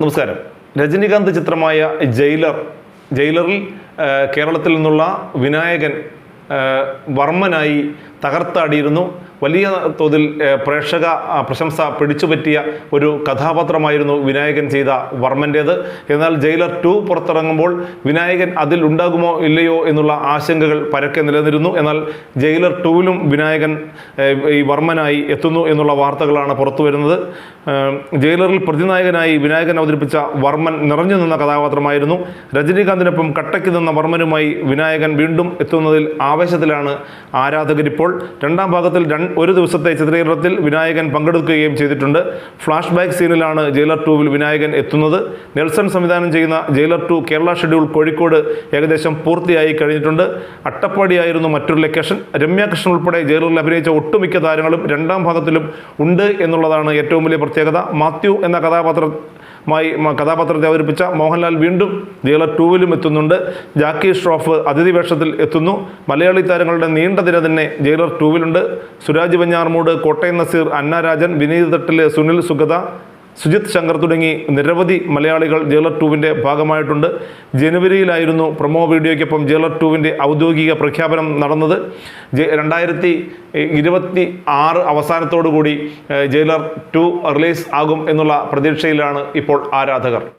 നമസ്കാരം. രജനികാന്ത് ചിത്രമായ ജയിലർ ജയിലറിൽ കേരളത്തിൽ നിന്നുള്ള വിനായകൻ വർമ്മനായി തകർത്താടിയിരുന്നു. വലിയ തോതിൽ പ്രേക്ഷക പ്രശംസ പിടിച്ചുപറ്റിയ ഒരു കഥാപാത്രമായിരുന്നു വിനായകൻ ചെയ്ത വർമ്മന്റേത്. എന്നാൽ ജയിലർ ടു പുറത്തിറങ്ങുമ്പോൾ വിനായകൻ അതിൽ ഉണ്ടാകുമോ ഇല്ലയോ എന്നുള്ള ആശങ്കകൾ പരക്കെ നിലനിരുന്നു എന്നാൽ ജയിലർ ടൂവിലും വിനായകൻ ഈ വർമ്മനായി എത്തുന്നു എന്നുള്ള വാർത്തകളാണ് പുറത്തു വരുന്നത്. ജയിലറിൽ പ്രതിനായകനായി വിനായകൻ അവതരിപ്പിച്ച വർമ്മൻ നിറഞ്ഞു നിന്ന കഥാപാത്രമായിരുന്നു. രജനീകാന്തിനൊപ്പം കട്ടയ്ക്ക് നിന്ന വർമ്മനുമായി വിനായകൻ വീണ്ടും എത്തുന്നതിൽ ആവേശത്തിലാണ് ആരാധകരിപ്പോൾ. രണ്ടാം ഭാഗത്തിൽ ഒരു ദിവസത്തെ ചിത്രീകരണത്തിൽ വിനായകൻ പങ്കെടുക്കുകയും ചെയ്തിട്ടുണ്ട്. ഫ്ലാഷ് ബാക്ക് സീനിലാണ് ജയിലർ ടൂവിൽ വിനായകൻ എത്തുന്നത്. നെൽസൺ സംവിധാനം ചെയ്യുന്ന Jailer two Kerala schedule Kozhikode ഏകദേശം പൂർത്തിയായി കഴിഞ്ഞിട്ടുണ്ട്. അട്ടപ്പാടിയായിരുന്നു മറ്റൊരു ലൊക്കേഷൻ രമ്യാകൃഷ്ണൻ ഉൾപ്പെടെ ജയിലറിൽ അഭിനയിച്ച ഒട്ടുമിക്ക താരങ്ങളും രണ്ടാം ഭാഗത്തിലും ഉണ്ട് എന്നുള്ളതാണ് ഏറ്റവും വലിയ പ്രത്യേകത. മാത്യു എന്ന കഥാപാത്രമായി മ- കഥാപാത്രത്തെ അവതരിപ്പിച്ച മോഹൻലാൽ വീണ്ടും ജയിലർ ടൂവിലും എത്തുന്നുണ്ട്. ജാക്കി ഷ്രോഫ് അതിഥി വേഷത്തിൽ എത്തുന്നു. മലയാളി താരങ്ങളുടെ നീണ്ട നിര തന്നെ ജയിലർ ടൂവിലുണ്ട്. സുരാജ് വെഞ്ഞാർമൂട് കോട്ടയം നസീർ അന്ന രാജൻ വിനീത് തട്ടിലെ സുനിൽ സുഗത സുജിത് ശങ്കർ തുടങ്ങി നിരവധി മലയാളികൾ ജയിലർ ടൂവിന്റെ ഭാഗമായിട്ടുണ്ട്. ജനുവരിയിലായിരുന്നു പ്രൊമോ വീഡിയോയ്ക്കൊപ്പം ജയിലർ ടൂവിന്റെ ഔദ്യോഗിക പ്രഖ്യാപനം നടന്നത്. രണ്ടായിരത്തി ഇരുപത്തി ആറ് അവസാനത്തോടു കൂടി ജയിലർ ടു റിലീസ് ആകും എന്നുള്ള പ്രതീക്ഷയിലാണ് ഇപ്പോൾ ആരാധകർ.